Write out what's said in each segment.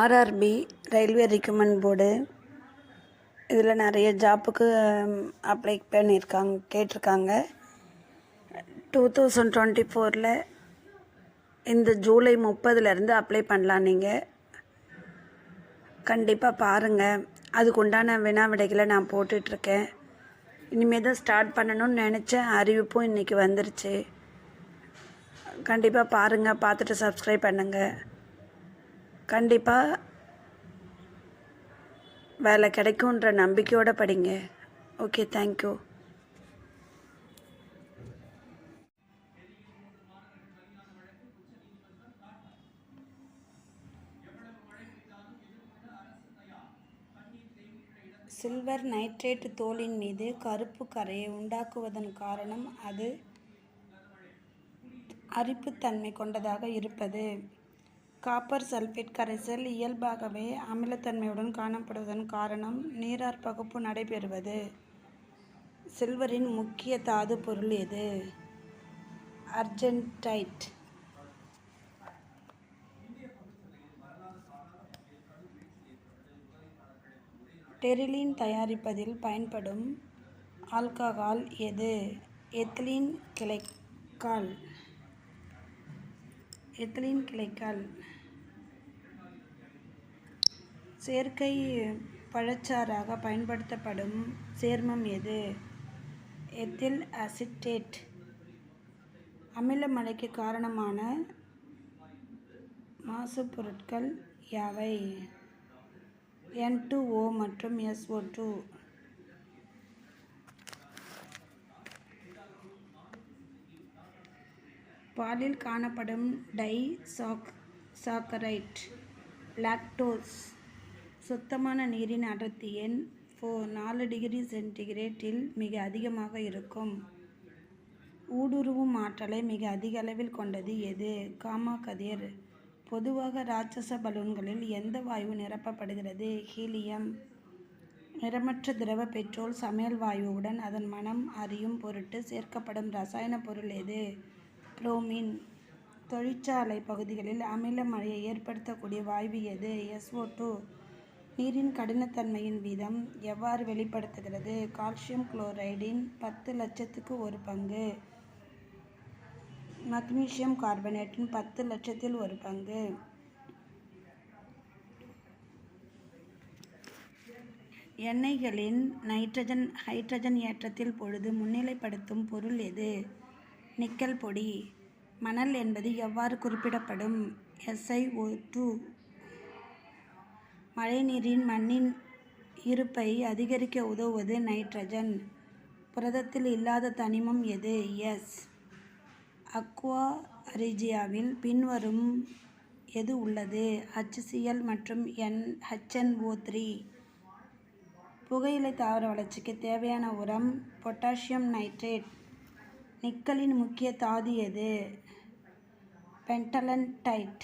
RRB railway recruitment board இதில் நிறைய ஜாப்புக்கு apply பண்ணியிருக்காங்க கேட்டிருக்காங்க. டூ தௌசண்ட் டுவெண்ட்டி ஃபோரில் இந்த ஜூலை முப்பதுலேருந்து அப்ளை பண்ணலாம் நீங்கள் கண்டிப்பாக பாருங்கள் அதுக்குண்டான வினா விடைகளை நான் போட்டுட்ருக்கேன் இனிமேல் தான் ஸ்டார்ட் பண்ணணும்னு நினச்சேன். அறிவிப்பும் இன்றைக்கி வந்துருச்சு. கண்டிப்பாக பாருங்கள் பார்த்துட்டு சப்ஸ்கிரைப் பண்ணுங்கள் கண்டிப்பாக வேலை கிடைக்குன்ற நம்பிக்கையோடு படிங்க. ஓகே தேங்க்யூ சில்வர் நைட்ரேட் தோலின் மீது கருப்பு கரையை உண்டாக்குவதன் காரணம் அது அரிப்புத்தன்மை கொண்டதாக இருப்பது. காப்பர் சல்ஃபேட் கரைசல் இயல்பாகவே அமிலத்தன்மையுடன் காணப்படுவதன் காரணம் நீரார் பகுப்பு நடைபெறுவது. சில்வரின் முக்கிய தாது பொருள் எது? அர்ஜென்டைட் டெரிலின் தயாரிப்பதில் பயன்படும் ஆல்கஹால் எது? எத்திலீன் கிளைக்கால் எத்திலீன் கிளைக்கால் செயற்கை பழச்சாறாக பயன்படுத்தப்படும் சேர்மம் எது? Ethyl acetate. அமில மழைக்கு காரணமான மாசுப் பொருட்கள் யாவை? என் டூ ஓ மற்றும் எஸ்ஓ டூ பாலில் காணப்படும் டை சாக் சாக்கரைட் லாக்டோஸ் சுத்தமான நீரின் அடர்த்தி எண் ஃபோ நாலு டிகிரி சென்டிகிரேட்டில் மிக அதிகமாக இருக்கும். ஊடுருவும் ஆற்றலை மிக அதிக அளவில் கொண்டது எது? காமா கதிர் பொதுவாக ராட்சச பலூன்களில் எந்த வாயு நிரப்பப்படுகிறது? ஹீலியம். நிறமற்ற திரவ பெட்ரோல் சமையல் வாயுவுடன் அதன் மனம் அறியும் பொருட்டு சேர்க்கப்படும் ரசாயன பொருள் எது? புரோமின். தொழிற்சாலை பகுதிகளில் அமில மழையை ஏற்படுத்தக்கூடிய வாயு எது? S O two. நீரின் கடினத்தன்மையின் வீதம் எவ்வாறு வெளிப்படுத்துகிறது? கால்சியம் குளோரைடின் பத்து லட்சத்துக்கு ஒரு பங்கு. மக்னீசியம் கார்பனேட்டின் பத்து லட்சத்தில் ஒரு பங்கு. எண்ணெய்களின் நைட்ரஜன் ஹைட்ரஜன் ஏற்றத்தில் பொழுது முன்னிலைப்படுத்தும் பொருள் எது? நிக்கல் பொடி. மணல் என்பது எவ்வாறு குறிப்பிடப்படும்? எஸ்ஐஓ டூ மழைநீரின் மண்ணின் இருப்பை அதிகரிக்க உதவுவது நைட்ரஜன். புரதத்தில் இல்லாத தனிமம் எது? எஸ் அக்வா ரிஜியாவில் பின்வரும் எது உள்ளது? ஹச்சிஎல் மற்றும் என் ஹச்என்ஓ த்ரீ புகையிலை தாவர வளர்ச்சிக்கு தேவையான உரம் பொட்டாசியம் நைட்ரேட். நிக்கலின் முக்கிய தாது எது? பென்டலன்டைட்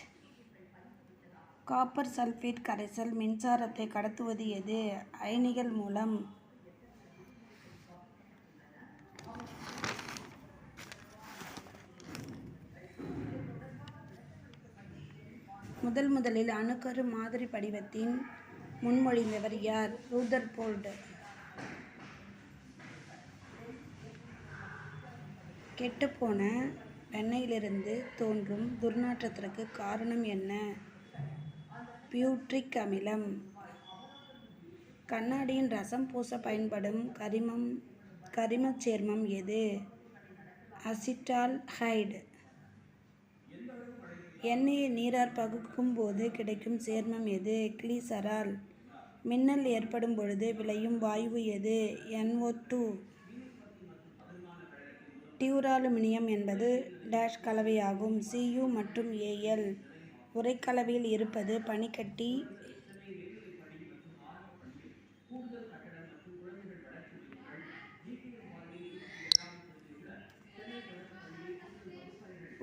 காப்பர் சல்ஃபேட் கரைசல் மின்சாரத்தை கடத்துவது எது? அயனிகள் மூலம். முதல் முதலில் அணுக்கரு மாதிரி படிவத்தின் முன்மொழிந்தவர் யார்? ரூதர்போல்ட் கெட்டுப்போன வெண்ணெயிலிருந்து தோன்றும் துர்நாற்றத்திற்கு காரணம் என்ன? பியூட்ரிக் அமிலம். கண்ணாடியின் ரசம் பூச பயன்படும் கரிமம் கரிமச் சேர்மம் எது? அசிட்டால்ஹைடு. எண்ணெயை நீரார் பகுக்கும் போது கிடைக்கும் சேர்மம் எது? கிளிசரால். மின்னல் ஏற்படும் பொழுது விளையும் வாயு எது? NO two. டியூராலுமினியம் என்பது டேஷ் கலவையாகும். சியு மற்றும் ஏஎல் உரைக்கலவையில் இருப்பது பனிக்கட்டி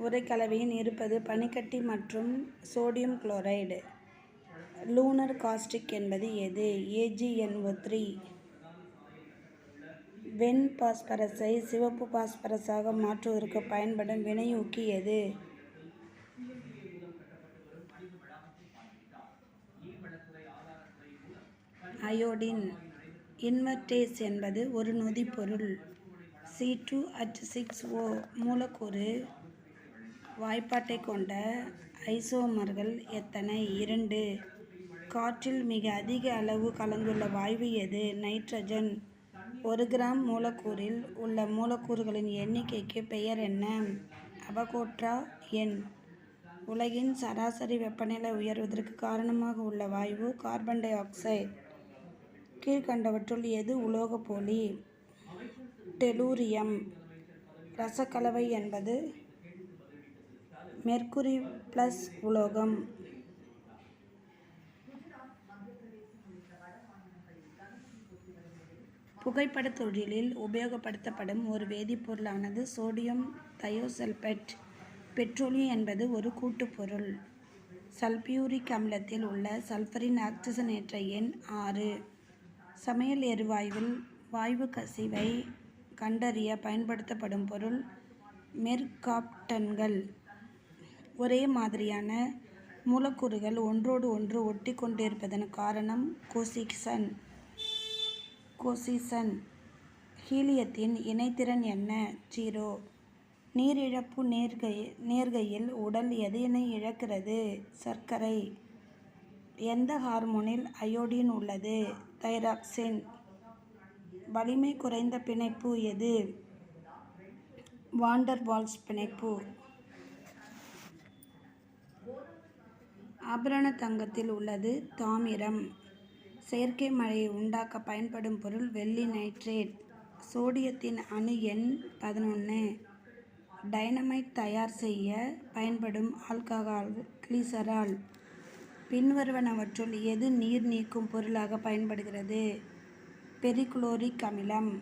உரைக்கலவையில் இருப்பது பனிக்கட்டி மற்றும் சோடியம் குளோரைடு. லூனர் காஸ்டிக் என்பது எது? ஏஜிஎன்ஓ த்ரீ வெண் பாஸ்பரஸை சிவப்பு பாஸ்பரஸாக மாற்றுவதற்கு பயன்படும் வினையூக்கி எது? அயோடின். இன்வெர்டேஸ் என்பது ஒரு நொதிப்பொருள் C two H six O மூலக்கூறு வாய்ப்பாட்டைக் கொண்ட ஐசோமர்கள் எத்தனை? இரண்டு. காற்றில் மிக அதிக அளவு கலந்துள்ள வாயு எது? நைட்ரஜன். ஒரு கிராம் மூலக்கூறில் உள்ள மூலக்கூறுகளின் எண்ணிக்கைக்கு பெயர் என்ன? அவகோட்ரா எண். உலகின் சராசரி வெப்பநிலை உயர்வதற்கு காரணமாக உள்ள வாயு கார்பன் டை ஆக்சைடு. கீழ்கண்டவற்றுள் எது உலோகப்போலி டெலூரியம். ரசக்கலவை என்பது மெர்க்குரி ப்ளஸ் உலோகம். புகைப்படத் தொழிலில் உபயோகப்படுத்தப்படும் ஒரு வேதிப்பொருளானது சோடியம் தயோசல்பேட் பெட்ரோலியம் என்பது ஒரு கூட்டுப்பொருள் சல்பியூரிக் அமிலத்தில் உள்ள சல்பரின் ஆக்சிஜனேற்ற எண் ஆறு. சமையல் எரிவாயுவில் வாயு கசிவை கண்டறிய பயன்படுத்தப்படும் பொருள் மெர்காப்டன்கள். ஒரே மாதிரியான மூலக்கூறுகள் ஒன்றோடு ஒன்று ஒட்டி கொண்டிருப்பதன் காரணம் கொசிசன். கொசிசன். ஹீலியத்தின் இணைத்திறன் என்ன? ஜீரோ. நீரிழப்பு நேர்கை நேர்கையில் உடல் எதனை இழக்கிறது? சர்க்கரை. எந்த ஹார்மோனில் அயோடின் உள்ளது? தைராக்சின். வலிமை குறைந்த பிணைப்பு எது? வாண்டர் வால்ஸ் பிணைப்பு. ஆபரண தங்கத்தில் உள்ளது தாமிரம். செயற்கை மழையை உண்டாக்க பயன்படும் பொருள் வெள்ளி நைட்ரேட். சோடியத்தின் அணு எண் பதினொன்று டைனமைட் தயார் செய்ய பயன்படும் ஆல்கஹால் கிளிசரால். பின்வருவனவற்றுள் எது நீர் நீக்கும் பொருளாக பயன்படுகிறது? பெரிகுளோரிக் அமிலம்.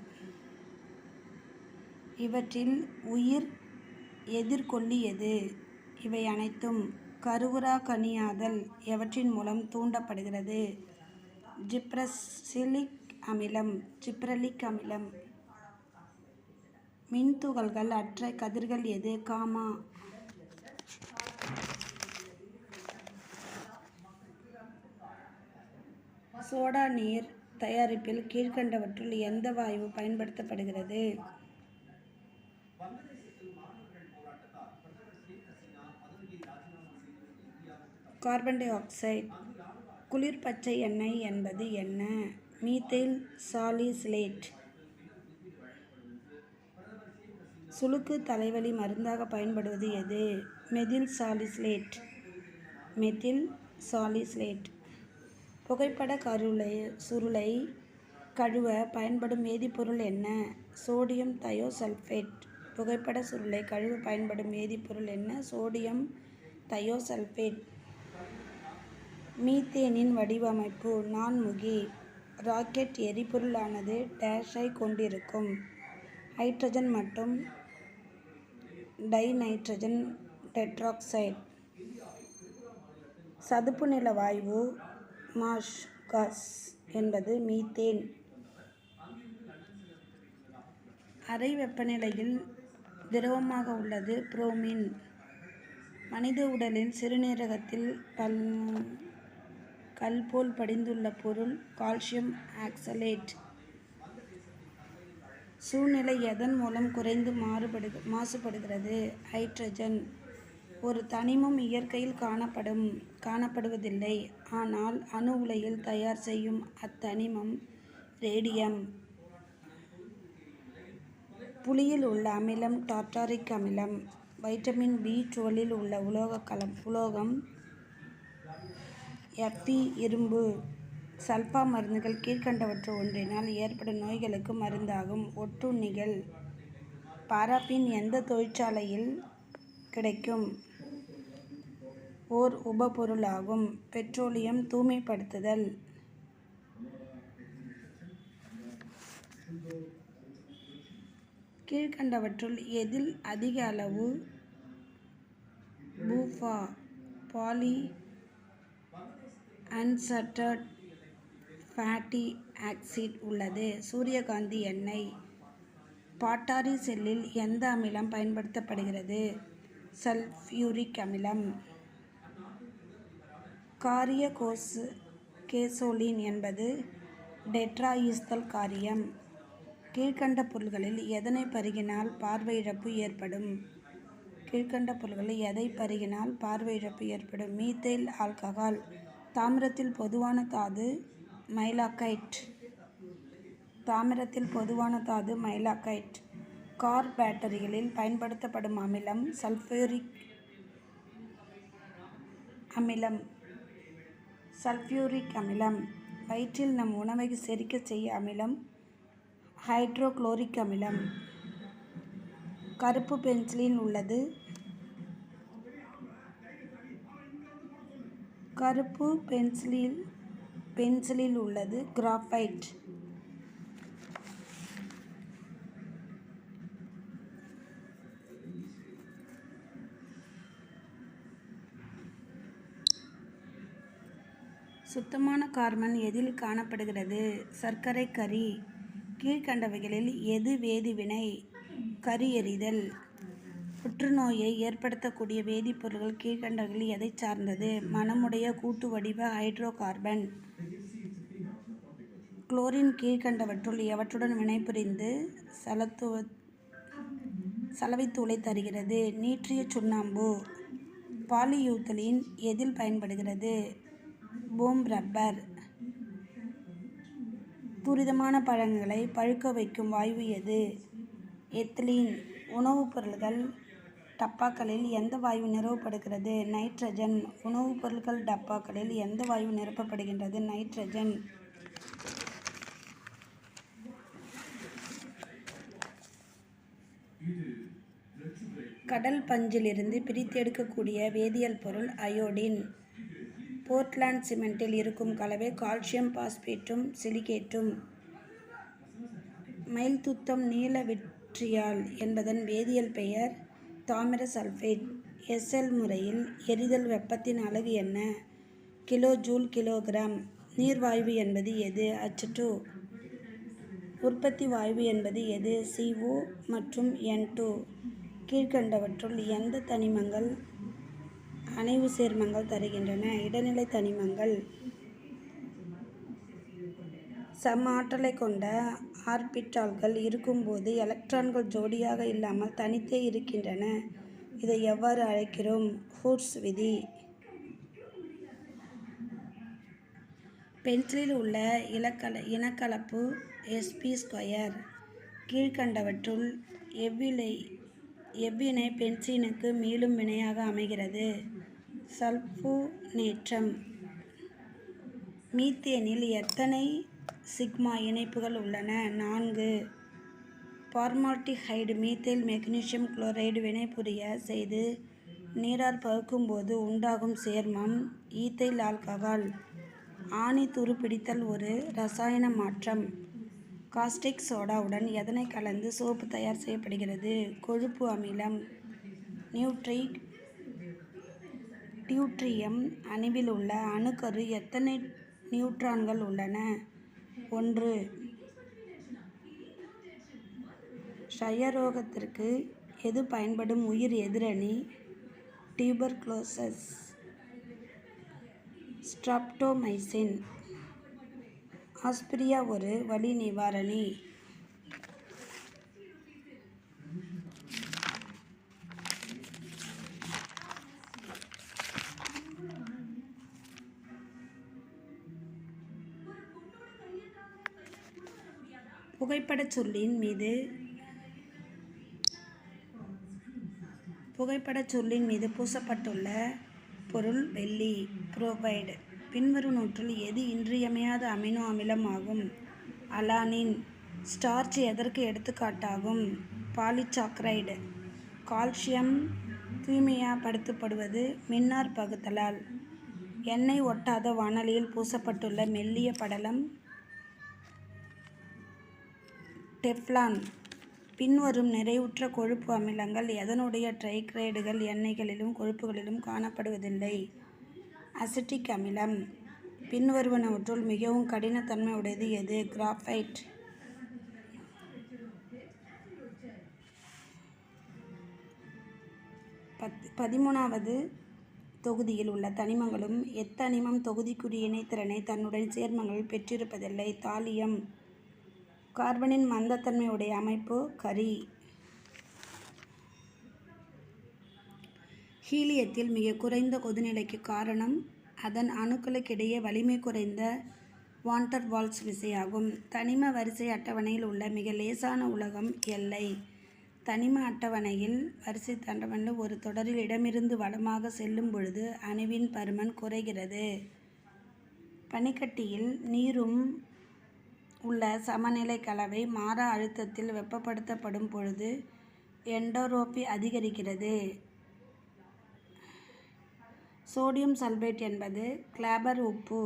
இவற்றில் உயிர் எதிர்கொள்ளி எது இவை அனைத்தும் கருவுரா கனியாதல் எவற்றின் மூலம் தூண்டப்படுகிறது? ஜிப்ரசிலிக் அமிலம் ஜிப்ரலிக் அமிலம். மின்துகள்கள் அற்ற கதிர்கள் எது? காமா. சோடா நீர் தயாரிப்பில் கீழ்கண்டவற்றுள் எந்த வாயு பயன்படுத்தப்படுகிறது? Carbon dioxide. குளிர் பச்சை எண்ணெய் என்பது என்ன? மீத்தேல் சாலிசிலேட் சுளுக்கு தலைவலி மருந்தாக பயன்படுவது எது? மெதில் சாலிஸ்லேட் மெதில் சாலிஸ்லேட் புகைப்பட கருளை சுருளை கழுவ பயன்படும் வேதிப்பொருள் என்ன? சோடியம் தயோசல்ஃபேட் புகைப்பட சுருளை கழுவ பயன்படும் வேதிப்பொருள் என்ன? சோடியம் தயோசல்ஃபேட் மீத்தேனின் வடிவமைப்பு. நான்முகி. ராக்கெட் எரிபொருளானது டேஷை கொண்டிருக்கும். ஹைட்ரஜன் மற்றும் டைநைட்ரஜன் டெட்ராக்சைடு. சதுப்பு நில வாயு மாஷ் காஸ் என்பது மீத்தேன். அறை வெப்பநிலையில் திரவமாக உள்ளது புரோமின். மனித உடலில் சிறுநீரகத்தில் பல் கல் போல் படிந்துள்ள பொருள் கால்சியம் ஆக்சலேட். சூழ்நிலை எதன் மூலம் குறைந்து மாறுபடு மாசுபடுகிறது? ஹைட்ரஜன். ஒரு தனிமம் இயற்கையில் காணப்படும் காணப்படுவதில்லை. ஆனால் அணு உலையில் தயார் செய்யும் அத்தனிமம் ரேடியம். புளியில் உள்ள அமிலம் டார்டாரிக் அமிலம் வைட்டமின் பி டுவெல்லில் உள்ள உலோக கலம் உலோகம் எஃப்பி இரும்பு சல்பா மருந்துகள் கீழ்கண்டவற்று ஒன்றினால் ஏற்படும் நோய்களுக்கு மருந்தாகும். ஒட்டுண்ணிகள் பாராப்பின் எந்த தொழிற்சாலையில் கிடைக்கும்? ஓர் உபபொருளாகும் பெட்ரோலியம் தூய்மைப்படுத்துதல். கீழ்கண்டவற்றுள் எதில் அதிக அளவு PUFA polyunsaturated fatty acid உள்ளது. சூரியகாந்தி எண்ணெய் பாட்டாரி செல்லில் எந்த அமிலம் பயன்படுத்தப்படுகிறது? சல்ஃபியூரிக் அமிலம். காரிய கோசு கேசோலின் என்பது டெட்ராயிஸ்தல் காரியம். கீழ்கண்ட பொருள்களில் எதனை பருகினால் பார்வை இழப்பு ஏற்படும்? கீழ்கண்ட பொருள்களில் எதை பருகினால் பார்வை இழப்பு ஏற்படும்? Methyl alcohol. தாமிரத்தில் பொதுவான தாது மைலாக்கைட் தாமிரத்தில் பொதுவான தாது மைலாக்கைட் கார் பேட்டரிகளில் பயன்படுத்தப்படும் அமிலம் சல்ஃபியூரிக் அமிலம். சல்ஃபியூரிக் அமிலம். வயிற்றில் நம் உணவை செரிக்கச் செய்ய அமிலம். ஹைட்ரோக்ளோரிக் அமிலம். கருப்பு பென்சிலில் உள்ளது. கருப்பு பென்சிலில் பென்சிலில் உள்ளது கிராஃபைட். சுத்தமான கார்பன் எதில் காணப்படுகிறது? சர்க்கரை கரி கீழ்கண்டவைகளில் எது வேதிவினை? கரி எறிதல் புற்றுநோயை ஏற்படுத்தக்கூடிய வேதிப்பொருட்கள் கீழ்கண்டவைகளில் எதை சார்ந்தது? மனமுடைய கூட்டு வடிவ ஹைட்ரோ கார்பன் குளோரின் கீழ்கண்டவற்றுள் எவற்றுடன் வினைபுரிந்து சலத்துவ சலவைத்தூளை தருகிறது? நீற்றிய சுண்ணாம்பு. பாலியூத்தலின் எதில் பயன்படுகிறது? Foam rubber. துரிதமான பழங்களை பழுக்க வைக்கும் வாயு எது? எத்திலீன். உணவுப் பொருள்கள் டப்பாக்களில் எந்த வாயு நிறுவப்படுகிறது? நைட்ரஜன். உணவுப் பொருட்கள் டப்பாக்களில் எந்த வாயு நிரப்பப்படுகின்றது? நைட்ரஜன். கடல் பஞ்சிலிருந்து பிரித்தெடுக்கக்கூடிய வேதியியல் பொருள் அயோடின். போர்ட்லாண்ட் சிமெண்டில் இருக்கும் கலவை கால்சியம் பாஸ்பேட்டும் சிலிகேட்டும். மைல்துத்தம் நீல விட்ரியால் என்பதன் வேதியியல் பெயர் தாமிர சல்ஃபேட் எஸ்எல் முறையில் எரிதல் வெப்பத்தின் அளவு என்ன? Kilo joule kilogram. நீர்வாயு என்பது எது? அச்சு உற்பத்தி வாயு என்பது எது? சிஓ மற்றும் என் டூ. கீழ்கண்டவற்றுள் எந்த தனிமங்கள் அணைவு சேர்மங்கள் தருகின்றன? இடைநிலை தனிமங்கள் சம ஆற்றலை கொண்ட ஆர்பிட்டால்கள் இருக்கும்போது எலக்ட்ரான்கள் ஜோடியாக இல்லாமல் தனித்தே இருக்கின்றன. இதை எவ்வாறு அழைக்கிறோம்? ஹூட்ஸ் விதி. பென்சிலில் உள்ள இலக்கல இனக்கலப்பு எஸ்பி ஸ்கொயர். கீழ்கண்டவற்றுள் எவ்விலை எவ்வினை பென்சினுக்கு மீளும் வினையாக அமைகிறது? சல்போனேற்றம் மீத்தேனில் எத்தனை சிக்மா இணைப்புகள் உள்ளன. நான்கு. பார்மால்டிஹைடு மீத்தேல் மெக்னீசியம் குளோரைடு வினைபுரிய செய்து நீரார் பகுக்கும்போது உண்டாகும் சேர்மம் ஈத்தைல் ஆல்கஹால். ஆணி துருப்பிடித்தல் ஒரு ரசாயன மாற்றம். காஸ்டிக் சோடாவுடன் எதனை கலந்து சோப்பு தயார் செய்யப்படுகிறது? கொழுப்பு அமிலம். நியூட்ரி டியூட்ரியம் அணுவில் உள்ள அணுக்கரு எத்தனை நியூட்ரான்கள் உள்ளன? ஒன்று. க்ஷயரோகத்திற்கு எது பயன்படும்? உயிர் எதிரணி டியூபர்குலோசஸ் ஸ்ட்ராப்டோமைசின். ஆஸ்பிரியா ஒரு வலி நிவாரணி. புகைப்படச் சொல்லின் மீது புகைப்படச் சொல்லின் மீது பூசப்பட்டுள்ள பொருள் வெள்ளி புரோபைடு பின்வரும் நூற்றில் எது இன்றியமையாத அமினோ அமிலம் ஆகும் அலானின் ஸ்டார்ச் எதற்கு எடுத்துக்காட்டாகும்? பாலிசாக்ரைடு. கால்சியம் தூய்மையாகப்படுத்தப்படுவது மின்னார் பகுத்தலால். எண்ணெய் ஒட்டாத வானலியில் பூசப்பட்டுள்ள மெல்லிய படலம் டெஃப்லான் பின்வரும் நிறைவுற்ற கொழுப்பு அமிலங்கள் எதனுடைய ட்ரைக்ரேடுகள் எண்ணெய்களிலும் கொழுப்புகளிலும் காணப்படுவதில்லை? அசிட்டிக் அமிலம் பின்வருவனவற்றுள் மிகவும் கடினத்தன்மை உடையது எது? கிராஃபைட். பத் பதிமூணாவது தொகுதியில் உள்ள தனிமங்களும் எத்தனிமம் தொகுதிக்குரிய இணைத்திறனை தன்னுடன் சேர்மங்கள் பெற்றிருப்பதில்லை. தாலியம். கார்பனின் மந்தத்தன்மையுடைய அமைப்பு கரி. ஹீலியத்தில் மிக குறைந்த கொதிநிலைக்கு காரணம் அதன் அணுக்களுக்கிடையே வலிமை குறைந்த வாண்டர் வால்ஸ் விசையாகும். தனிம வரிசை அட்டவணையில் உள்ள மிக லேசான உலகம் எல்லை. தனிம அட்டவணையில் வரிசை தண்டவனில் ஒரு தொடரில் இடமிருந்து வளமாக செல்லும் பொழுது அணுவின் பருமன் குறைகிறது. பனிக்கட்டியில் நீரும் உள்ள சமநிலை கலவை மாறா அழுத்தத்தில் வெப்பப்படுத்தப்படும் பொழுது எண்டோரோபி அதிகரிக்கிறது. சோடியம் சல்பேட் என்பது கிளாபர் உப்பு.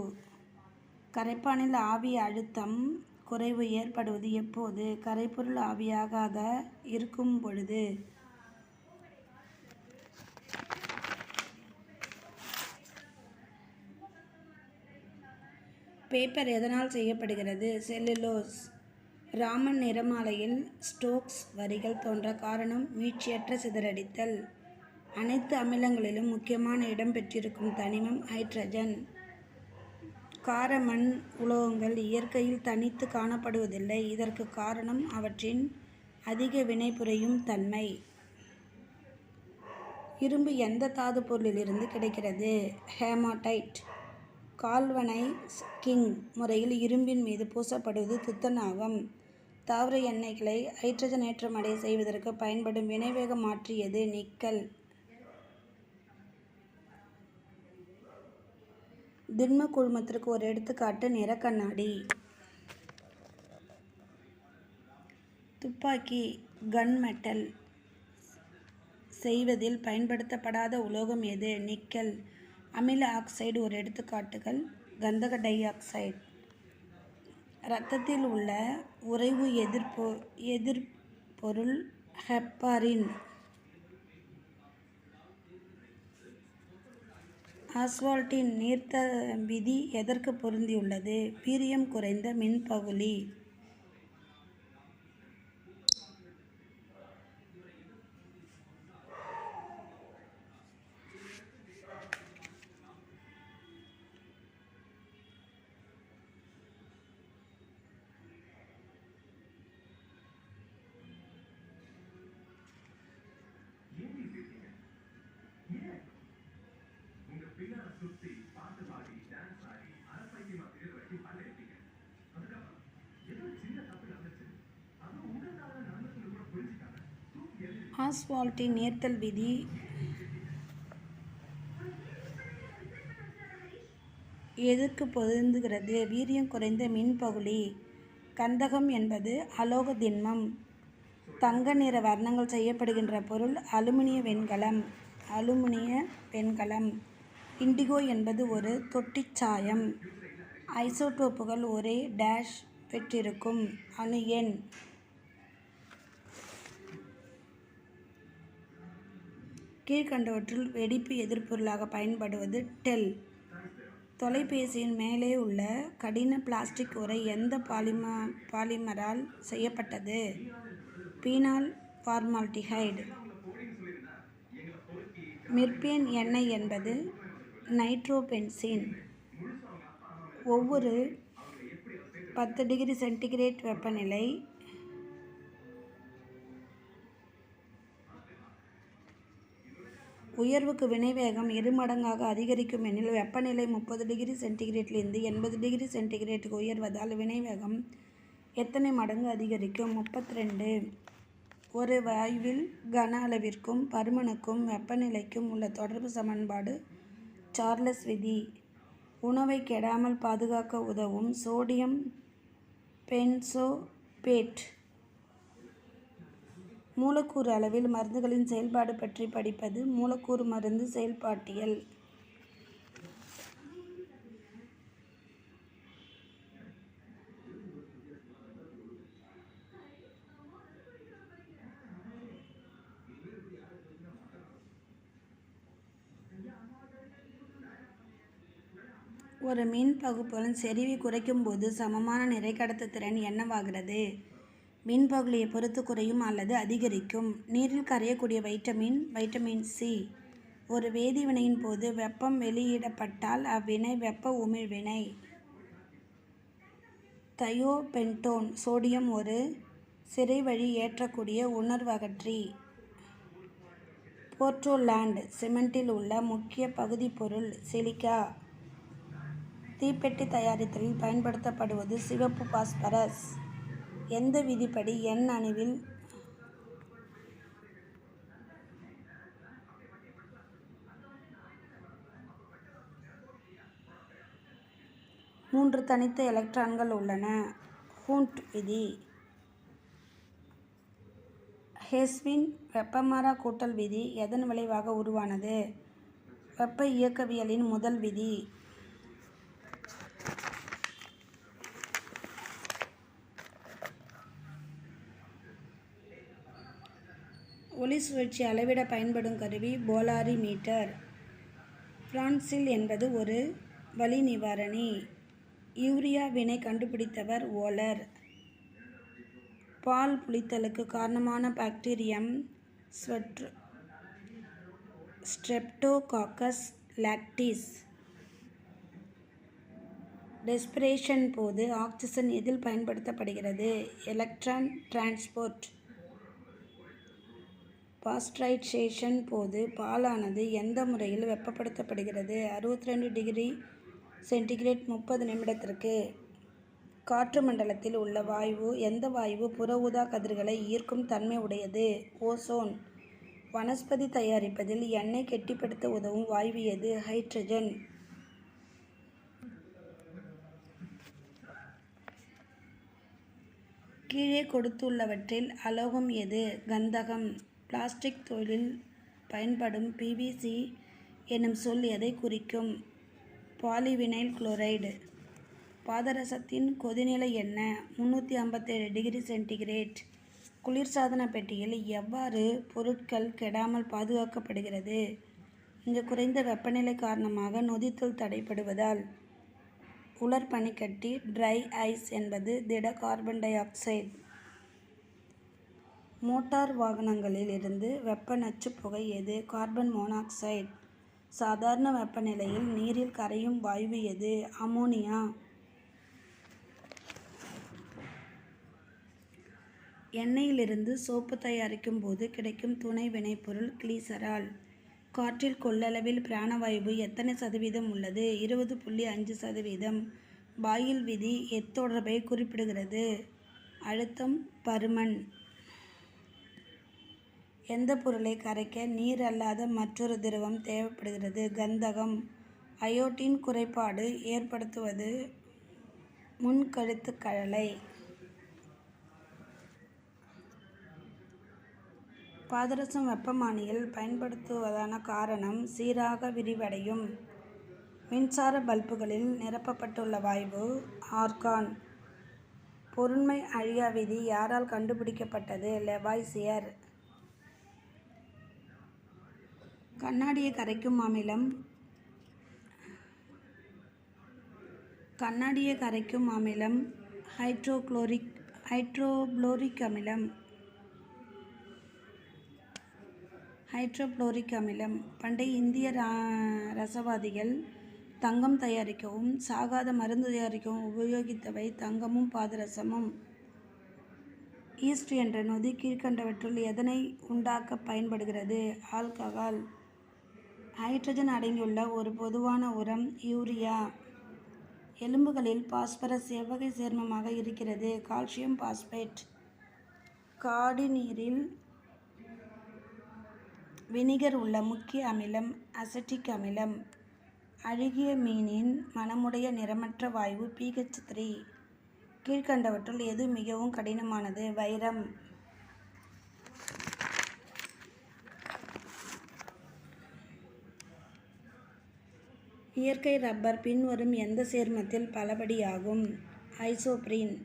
கரைப்பானில் ஆவி அழுத்தம் குறைவு ஏற்படுவது எப்போது? கரைப்பொருள் ஆவியாகாத இருக்கும் பொழுது. பேப்பர் எதனால் செய்யப்படுகிறது? செல்லுலோஸ். ராமன் நிறமாலையில் ஸ்டோக்ஸ் வரிகள் தோன்ற காரணம் மீட்சியற்ற சிதறடித்தல். அனைத்து அமிலங்களிலும் முக்கியமான இடம் பெற்றிருக்கும் தனிமம் ஹைட்ரஜன். காரமண் உலோகங்கள் இயற்கையில் தனித்து காணப்படுவதில்லை. இதற்கு காரணம் அவற்றின் அதிக வினைபுரியும் தன்மை. இரும்பு எந்த தாது பொருளிலிருந்து கிடைக்கிறது? ஹேமாடைட். கால்வனை ஸ்கிங் முறையில் இரும்பின் மீது பூசப்படுவது துத்தநாகம். தாவர எண்ணெய்களை ஹைட்ரஜனேற்றமடைய செய்வதற்கு பயன்படும் வினைவேக மாற்றியது நிக்கல். திண்ம குழுமத்திற்கு ஒரு எடுத்துக்காட்டு நிறக்கண்ணாடி. துப்பாக்கி கன் மெட்டல் செய்வதில் பயன்படுத்தப்படாத உலோகம் எது? நிக்கல். அமில ஆக்சைடு ஒரு எடுத்துக்காட்டுகள். கந்தக டை ஆக்சைடு இரத்தத்தில் உள்ள உறைவு எதிர்ப்பு எதிர்பொருள் ஹெப்பாரின். ஆஸ்வால்ட்டின் நீர்த்த விதி எதற்கு பொருந்தியுள்ளது? வீரியம் குறைந்த மின்பகுலி ஆஸ்வால்ட்டின் நேர்த்தல் விதி. எதற்கு பொருந்துகிறது? வீரியம் குறைந்த மின்பகுளி கந்தகம் என்பது அலோக திண்மம். தங்க நிற வர்ணங்கள் செய்யப்படுகின்ற பொருள் அலுமினிய வெண்கலம். அலுமினிய வெண்கலம். இண்டிகோ என்பது ஒரு தொட்டிச்சாயம் ஐசோடோப்புகள் ஒரே டேஷ் பெற்றிருக்கும். அணு எண் கீழ்கண்டவற்றுள் வெடிப்பு எதிர்ப்பொருளாக பயன்படுவது டெல். தொலைபேசியின் மேலே உள்ள கடின பிளாஸ்டிக் உரை எந்த பாலிமா பாலிமரால் செய்யப்பட்டது? Phenol formaldehyde. மிர்பேன் எண்ணெய் என்பது நைட்ரோபென்சின். ஒவ்வொரு பத்து டிகிரி சென்டிகிரேட் வெப்பநிலை உயர்வுக்கு வினைவேகம் இருமடங்காக அதிகரிக்கும் எனில் வெப்பநிலை முப்பது டிகிரி சென்டிகிரேட்லேருந்து எண்பது டிகிரி சென்டிகிரேட்டுக்கு உயர்வதால் வினைவேகம் எத்தனை மடங்கு அதிகரிக்கும்? முப்பத்தி ரெண்டு ஒரு வாயுவில் கன அளவிற்கும் பருமனுக்கும் வெப்பநிலைக்கும் உள்ள தொடர்பு சமன்பாடு சார்லஸ் விதி. உணவை கெடாமல் பாதுகாக்க உதவும் சோடியம் பென்சோபேட். மூலக்கூறு அளவில் மருந்துகளின் செயல்பாடு பற்றி படிப்பது மூலக்கூறு மருந்து செயல்பாட்டியல். ஒரு மின் பகுப்புகளின் செறிவை குறைக்கும்போது சமமான நிறை கடத்துத்திறன் என்னவாகிறது? மின்பகுளியை பொறுத்து குறையும் அல்லது அதிகரிக்கும். நீரில் கரையக்கூடிய வைட்டமின் வைட்டமின் சி. ஒரு வேதிவினையின் போது வெப்பம் வெளியிடப்பட்டால் அவ்வினை வெப்ப உமிழ்வினை. தயோபென்டோன் சோடியம் ஒரு சிறை வழி ஏற்றக்கூடிய உணர்வகற்றி. போர்ட்லாண்ட் சிமெண்டில் உள்ள முக்கிய பகுதிப்பொருள் சிலிக்கா. தீப்பெட்டி தயாரித்தலில் பயன்படுத்தப்படுவது சிவப்பு பாஸ்பரஸ். எந்த விதிப்படி என் அணுவில் மூன்று தனித்த எலக்ட்ரான்கள் உள்ளன. ஹூண்ட் விதி. ஹெஸ்வின் வெப்பமாறா கூட்டல் விதி எதன் விளைவாக உருவானது. வெப்ப இயக்கவியலின் முதல் விதி. சுழற்சி அளவிட பயன்படும் கருவி போலாரி மீட்டர் பிரான்சில் என்பது ஒரு வலி-நிவாரணி. யூரியா வினை கண்டுபிடித்தவர் ஓலர். பால் புளித்தலுக்கு காரணமான பாக்டீரியம் ஸ்ட்ரெப்டோகாக்கஸ் லாக்டிஸ். ரெஸ்பிரேஷன் போது ஆக்சிஜன் எதில் பயன்படுத்தப்படுகிறது. Electron transport. பாஸ்டரைசேஷன் போது பாலானது எந்த முறையில் வெப்பப்படுத்தப்படுகிறது. அறுபத்திரண்டு டிகிரி சென்டிகிரேட் முப்பது நிமிடத்திற்கு. காற்று மண்டலத்தில் உள்ள வாயு எந்த வாயு புற ஊதா கதிர்களை ஈர்க்கும் தன்மை உடையது. ஓசோன். வனஸ்பதி தயாரிப்பதில் எண்ணெய் கெட்டிப்படுத்த உதவும் வாயு எது. ஹைட்ரஜன். கீழே கொடுத்துள்ளவற்றில் அலோகம் எது. கந்தகம். பிளாஸ்டிக் தொழிலில் பயன்படும் பிவிசி எனும் சொல் எதை குறிக்கும். Polyvinyl chloride. பாதரசத்தின் கொதிநிலை என்ன. முந்நூற்றி ஐம்பத்தேழு டிகிரி சென்டிகிரேட். குளிர்சாதன பெட்டியில் எவ்வாறு பொருட்கள் கெடாமல் பாதுகாக்கப்படுகிறது. இங்கு குறைந்த வெப்பநிலை காரணமாக நொதித்தல் தடைப்படுவதால் உலர் பனிக்கட்டி ட்ரை ஐஸ் என்பது திட கார்பன் டை ஆக்சைடு. மோட்டார் வாகனங்களில் இருந்து வெப்ப நச்சுப் புகை எது. Carbon monoxide. சாதாரண வெப்பநிலையில் நீரில் கரையும் வாயு எது. அமோனியா. எண்ணெயிலிருந்து சோப்பு தயாரிக்கும் போது கிடைக்கும் துணை வினைப்பொருள் கிளீசரால் காற்றில் கொள்ளளவில் பிராணவாயு எத்தனை சதவீதம் உள்ளது. இருபது புள்ளி அஞ்சு சதவீதம். பாயில் விதி எத்தொடர்பை குறிப்பிடுகிறது. அழுத்தம் பருமன். எந்த பொருளை கரைக்க நீர் அல்லாத மற்றொரு திரவம் தேவைப்படுகிறது. கந்தகம். அயோடின் குறைபாடு ஏற்படுத்துவது முன்கழுத்து கழலை. பாதரசம் வெப்பமானியில் பயன்படுத்துவதான காரணம் சீராக விரிவடையும் மின்சார பல்புகளில் நிரப்பப்பட்டுள்ள வாயு ஆர்கான். பொருண்மை அழியா விதி யாரால் கண்டுபிடிக்கப்பட்டது. லெவாய்சியர். கண்ணாடியை கரைக்கும் அமிலம் கண்ணாடியை கரைக்கும் அமிலம் ஹைட்ரோப்ளோரிக் அமிலம். ஹைட்ரோப்ளோரிக் அமிலம். பண்டைய இந்திய ரசவாதிகள் தங்கம் தயாரிக்கவும் சாகாத மருந்து தயாரிக்கவும் உபயோகித்தவை தங்கமும் பாதரசமும். ஈஸ்ட் என்ற நொதி கீழ்க்கண்டவற்றுள் எதனை உண்டாக்கப் பயன்படுகிறது. ஆல்கஹால் ஹைட்ரஜன் அடங்கியுள்ள ஒரு பொதுவான உரம் யூரியா. எலும்புகளில் பாஸ்பரஸ் எவ்வகை சேர்மமாக இருக்கிறது. Calcium phosphate. காடிநீரில் வினிகர் உள்ள முக்கிய அமிலம் அசட்டிக் அமிலம். அழுகிய மீனின் மனமுடைய நிறமற்ற வாயு பிஹெச் த்ரீ. கீழ்க்கண்டவற்றுள் எது மிகவும் கடினமானது. வைரம். இயற்கை ரப்பர் பின்வரும் எந்த சேர்மத்தில் பலபடியாகும். ஐசோப்ரீன்.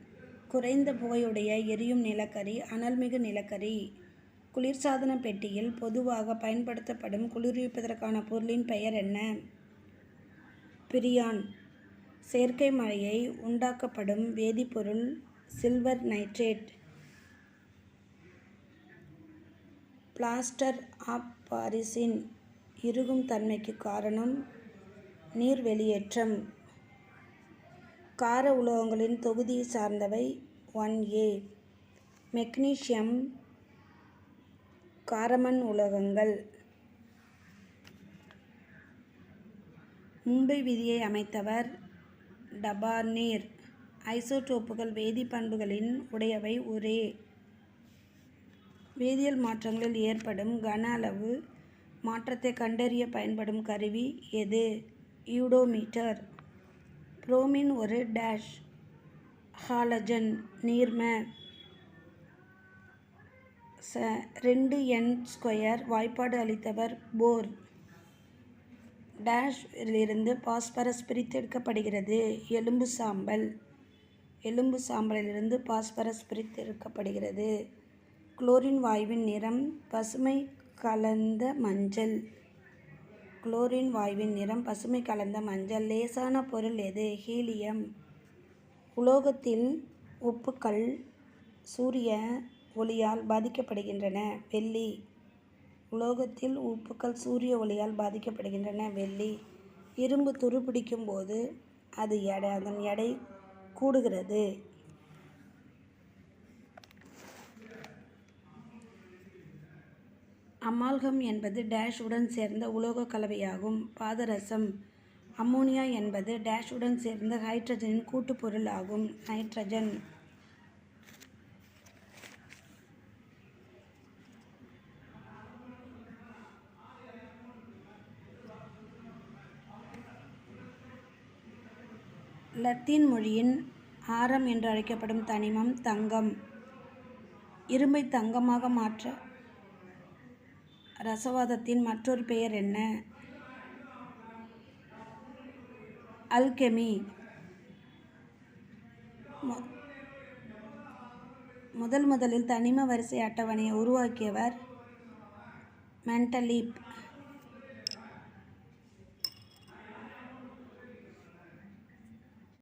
குறைந்த புகையுடைய எரியும் நிலக்கரி அனல்மிகு நிலக்கரி. குளிர்சாதன பெட்டியில் பொதுவாக பயன்படுத்தப்படும் குளிர்விப்பதற்கான பொருளின் பெயர் என்ன. பிரியான். செயற்கை மழையை உண்டாக்கப்படும் வேதிப்பொருள் சில்வர் நைட்ரேட். பிளாஸ்டர் ஆஃப் பாரிஸின் இறுகும் தன்மைக்கு காரணம் நீர் வெளியேற்றம். கார உலோகங்களின் தொகுதி சார்ந்தவை ஒன் ஏ. மெக்னீசியம் காரமண் உலோகங்கள். மும்பை விதியை அமைத்தவர் டபார்னீர். ஐசோடோப்புகள் வேதிப்பண்புகளின் உடையவை ஒரே வேதியியல் மாற்றங்களில் ஏற்படும் கன அளவு மாற்றத்தைக் கண்டறிய பயன்படும் கருவி எது? யூடோமீட்டர். புரோமின் ஒரு டேஷ் ஹாலஜன் நீர்ம. ச. ரெண்டு என் ஸ்கொயர் வாய்ப்பாடு அளித்தவர் போர். டேஷ் இலிருந்து பாஸ்பரஸ் பிரித்தெடுக்கப்படுகிறது எலும்பு சாம்பல். எலும்பு சாம்பலிலிருந்து பாஸ்பரஸ் பிரித்தெடுக்கப்படுகிறது. குளோரின் வாயுவின் நிறம் பசுமை கலந்த மஞ்சள். குளோரின் வாயுவின் நிறம் பசுமை கலந்த மஞ்சள். லேசான பொருள் எது? ஹீலியம். உலோகத்தில் உப்புக்கள் சூரிய ஒளியால் பாதிக்கப்படுகின்றன. வெள்ளி. உலோகத்தில் உப்புக்கள் சூரிய ஒளியால் பாதிக்கப்படுகின்றன. வெள்ளி. இரும்பு துருப்பிடிக்கும் போது அது எடை அதன் எடை கூடுகிறது. அமால்கம் என்பது டேஷ் உடன் சேர்ந்த உலோக கலவையாகும். பாதரசம். அம்மோனியா என்பது டேஷ் உடன் சேர்ந்த ஹைட்ரஜனின் கூட்டுப்பொருள் ஆகும். நைட்ரஜன். லத்தீன் மொழியின் ஆரம் என்று அழைக்கப்படும் தனிமம் தங்கம். இரும்பை தங்கமாக மாற்ற ரசவாதத்தின் மற்றொரு பெயர் என்ன? அல்கெமி. முதல் முதலில் தனிம வரிசை அட்டவணையை உருவாக்கியவர் மென்டலீப்